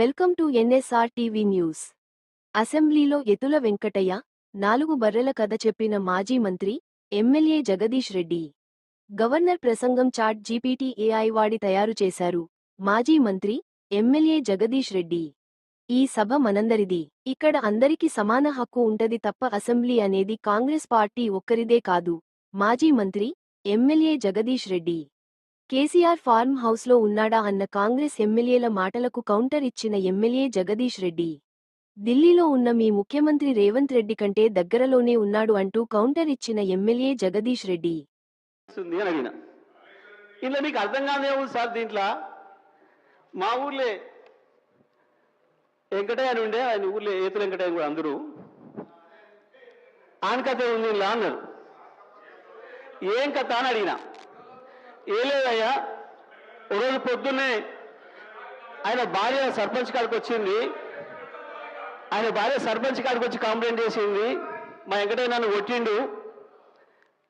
Welcome to NSR TV news. అసెంబ్లీలో ఎతుల వెంకటయ్య నాలుగు బర్రెల కథ చెప్పిన మాజీ మంత్రి ఎమ్మెల్యే జగదీష్ రెడ్డి. గవర్నర్ ప్రసంగం చాట్ జీపీటీ ఏఐ వాడి తయారు చేశారు మాజీ మంత్రి ఎమ్మెల్యే జగదీష్ రెడ్డి. ఈ సభ మనందరిది. ఇక్కడ అందరికీ సమాన హక్కు ఉంటది తప్ప అసెంబ్లీ అనేది కాంగ్రెస్ పార్టీ ఒక్కరిదే కాదు మాజీ మంత్రి MLA Jagadish Reddy. KCR farm హౌస్లో ఉన్నాడా అన్న కాంగ్రెస్ ఎమ్మెల్యేల మాటలకు కౌంటర్ ఇచ్చిన ఎమ్మెల్యే జగదీష్ రెడ్డి. ఢిల్లీలో ఉన్న మీ ముఖ్యమంత్రి రేవంత్ రెడ్డి కంటే దగ్గరలోనే ఉన్నాడు అంటూ కౌంటర్ ఇచ్చిన ఎమ్మెల్యే జగదీష్ రెడ్డి. ఇలా మీకు అర్థం కాదే ఉంది సార్ దీంట్లో? మా ఊర్లే వెంకటయ్య అని ఉండే ఆయన ఊర్లో ఏతుల వెంకటయ్య కూడా అందరూ. ఆయన కథ ఉంది ఇలా అన్నారు. ఏం కథ అని అడిగినా. ఏ లేదయ్యా ఒకరోజు రోజు పొద్దున్నే ఆయన భార్య సర్పంచ్ కాడికి వచ్చింది. ఆయన భార్య సర్పంచ్ కాడికి వచ్చి కంప్లైంట్ చేసింది. మా వెంకటయ్య నన్ను కొట్టిండు.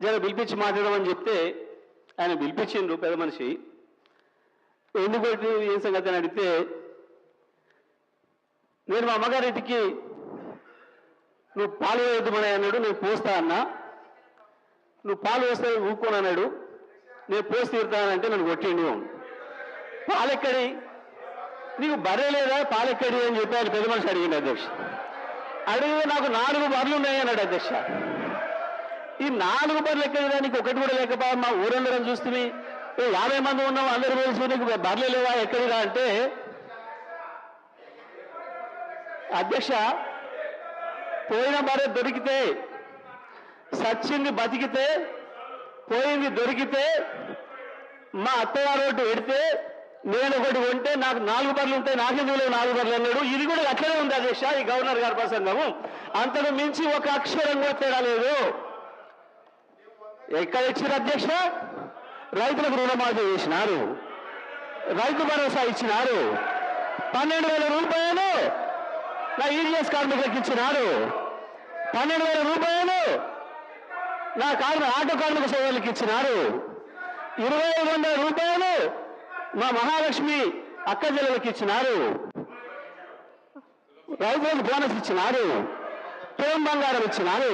జర పిలిపించి మాట్లాడమని చెప్తే ఆయన పిలిపించిండు పెద్ద మనిషి. ఎందుకు కొట్టి ఏం సంగతి అని అడిగితే నేను మా అమ్మగారింటికి నువ్వు పాలు వేయద్దుమని అన్నాడు. నేను పోస్తా అన్నా. నువ్వు పాలు వేస్తే ఊరుకోను అన్నాడు. నేను పోసి తీరుతానంటే నన్ను కొట్టిండు. పాలెక్కడి? నీకు బర్రె లేదా? పాలెక్కడి అని చెప్పి ఆయన పెద్ద మనిషి అడిగిండు అధ్యక్ష. అడిగితే నాకు నాలుగు బర్రెలు ఉన్నాయి అన్నాడు అధ్యక్ష. ఈ నాలుగు బర్రెలు ఎక్కడ నీకు ఒకటి కూడా లేకపోయా మా ఊరందరం చూస్తే యాభై మంది ఉన్నాం అందరు కలిసి నీకు బర్రెలు లేవా? ఎక్కడిరా అంటే అధ్యక్ష పోయిన బర్రె దొరికితే సచ్చింది బతికితే పోయింది దొరికితే మా అత్తగారు ఒకటి పెడితే నేను ఒకటి కొంటే నాకు నాలుగు బర్లు ఉంటాయి నాకెందుకు నాలుగు బర్లు అన్నాడు. ఇది కూడా అట్లనే ఉంది అధ్యక్ష ఈ గవర్నర్ గారి ప్రసంగము. అంతకు మించి ఒక అక్షరం కూడా తేడా లేదు. ఎక్కడ ఇచ్చారు అధ్యక్ష? రైతులకు రుణమాఫీ చేసినారు. రైతు భరోసా ఇచ్చినారు. పన్నెండు వేల రూపాయలు నా ఈడిఎస్ కార్మికులకు ఇచ్చినారు. పన్నెండు వేల రూపాయలు నా కార్మి ఆటో కార్మిక సోదరులకు ఇచ్చినారు. ఇరవై ఐదు వందల రూపాయలు మా మహాలక్ష్మి అక్క జిల్లలకు ఇచ్చినారు. రైతులకు బోనస్ ఇచ్చినారు. తోం బంగారం ఇచ్చినారు.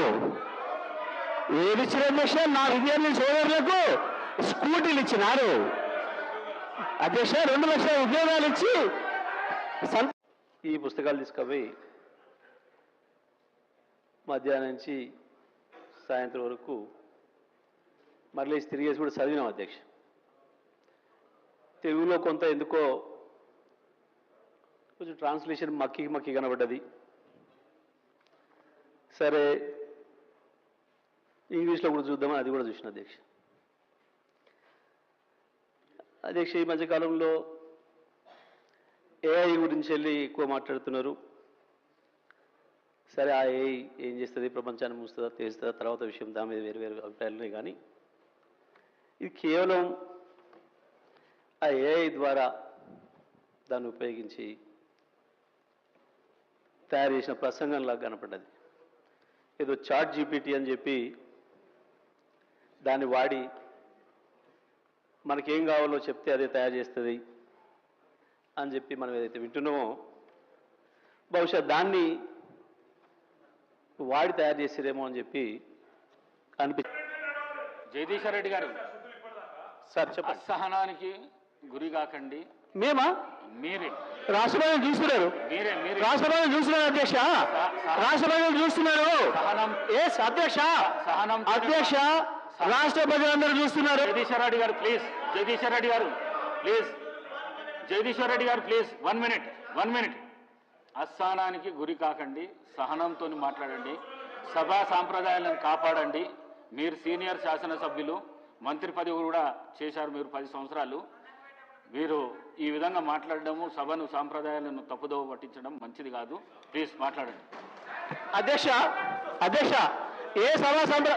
ఏది ఇచ్చిన అధ్యక్ష నా విద్యార్థి సోదరులకు స్కూటీలు ఇచ్చినారు. అధ్యక్ష రెండు లక్షల ఉద్యోగాలు ఇచ్చి ఈ పుస్తకాలు తీసుకుపోయి మధ్యాహ్నం నుంచి సాయంత్రం వరకు మరలేసి తిరిగేసి కూడా చదివినాం అధ్యక్ష. తెలుగులో కొంత ఎందుకో కొంచెం ట్రాన్స్లేషన్ మక్కి మక్కి కనబడ్డది. సరే ఇంగ్లీష్లో కూడా చూద్దామని అది కూడా చూసిన అధ్యక్ష. అధ్యక్ష ఈ మధ్యకాలంలో ఏఐ గురించి వెళ్ళి ఎక్కువ మాట్లాడుతున్నారు. సరే ఆ ఏఐ ఏం చేస్తుంది? ప్రపంచాన్ని మూస్తుందా? తెలుస్తుందా? తర్వాత విషయం దాని మీద వేరు వేరు అభిప్రాయాలు ఉన్నాయి కానీ ఇది కేవలం ఆ ఏఐ ద్వారా దాన్ని ఉపయోగించి తయారు చేసిన ప్రసంగంలా కనపడ్డది. ఏదో చాట్ జీపీటీ అని చెప్పి దాన్ని వాడి మనకేం కావాలో చెప్తే అదే తయారు చేస్తుంది అని చెప్పి మనం ఏదైతే వింటున్నామో బహుశా దాన్ని వాడి తయారు చేసిరేమో అని చెప్పి అనిపి జగదీశ్వర్ రెడ్డి గారు సార్ చెప్పండి. అసహనానికి గురి కాకండి. మేమా? మీరే. రాష్ట్రపతిని చూస్తున్నారు. రాష్ట్రపతిని చూస్తున్నారు అధ్యక్ష. రాష్ట్రపతిని చూస్తున్నారు. ఎస్ అధ్యక్ష? సహనం అధ్యక్ష రాష్ట్ర ప్రజలందరూ చూస్తున్నారు. జగదీశ్వర్ రెడ్డి గారు ప్లీజ్. జగదీశ్వర్ రెడ్డి గారు ప్లీజ్. జగదీశ్వర్ రెడ్డి గారు please. One minute one minute. అస్థానానికి గురి కాకండి సహనంతో మాట్లాడండి సభా సాంప్రదాయాలను కాపాడండి. మీరు సీనియర్ శాసనసభ్యులు మంత్రి పదవి కూడా చేశారు మీరు పది సంవత్సరాలు. మీరు ఈ విధంగా మాట్లాడడము సభను సాంప్రదాయాలను తప్పుదోవ పట్టించడం మంచిది కాదు. ప్లీజ్ మాట్లాడండి. అధ్యక్ష అధ్యక్ష ఏ సభా సంప్ర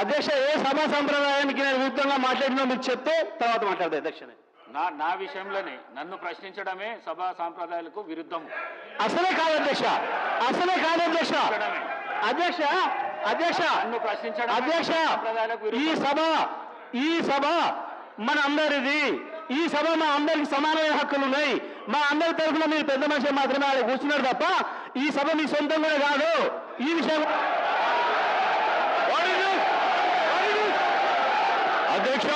అధ్యక్ష ఏ సభా సంప్రదాయానికి నేను విరుద్ధంగా మాట్లాడినా మీరు చెప్తే తర్వాత మాట్లాడతాను అధ్యక్షనే. నా నా విషయంలోనే నన్ను ప్రశ్నించడమే సభా సాంప్రదాయాలకు విరుద్ధము. అసలే కాదు అధ్యక్ష. అసలే కాదు అధ్యక్ష. అధ్యక్ష అధ్యక్ష. నన్ను ప్రశ్నించడం అధ్యక్ష సాంప్రదాయాలకు ఈ సభ ఈ సభ మన అందరిది. ఈ సభ మా అందరికి సమానమైన హక్కులు ఉన్నాయి. మా అందరి తరఫున మీరు పెద్ద మనిషి మాత్రమే ఆడ కూర్చున్నారు తప్ప ఈ సభ మీ సొంతం కూడా కాదు. ఈ విషయం అధ్యక్ష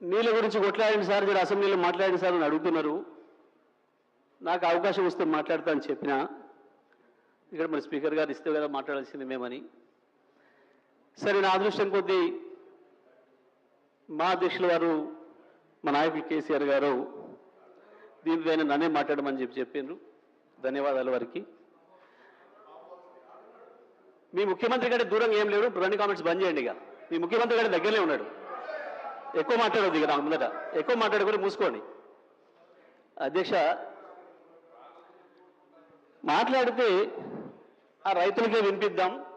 నీళ్ళ గురించి కొట్లాడండి సార్ మీరు అసెంబ్లీలో మాట్లాడండి సార్ అని అడుగుతున్నారు. నాకు అవకాశం వస్తే మాట్లాడతా అని చెప్పిన ఇక్కడ మరి స్పీకర్ గారు ఇస్తే కదా మాట్లాడాల్సింది మేమని. సరే నా అదృష్టం కొద్దీ మా అధ్యక్షుల వారు మా నాయకులు కేసీఆర్ గారు దీనిపైన నన్నే మాట్లాడమని చెప్పి చెప్పిండ్రు ధన్యవాదాలు వారికి. మీ ముఖ్యమంత్రి కంటే దూరంగా ఏం లేరు రెండు కామెంట్స్ బంద్ చేయండి ఇక. మీ ముఖ్యమంత్రి కంటే దగ్గరనే ఉన్నాడు. ఎక్కువ మాట్లాడొద్దు ఇక నాకు ముందట. ఎక్కువ మాట్లాడకుండా మూసుకోండి. అధ్యక్ష మాట్లాడితే ఆ రైతులకే వినిపిద్దాం.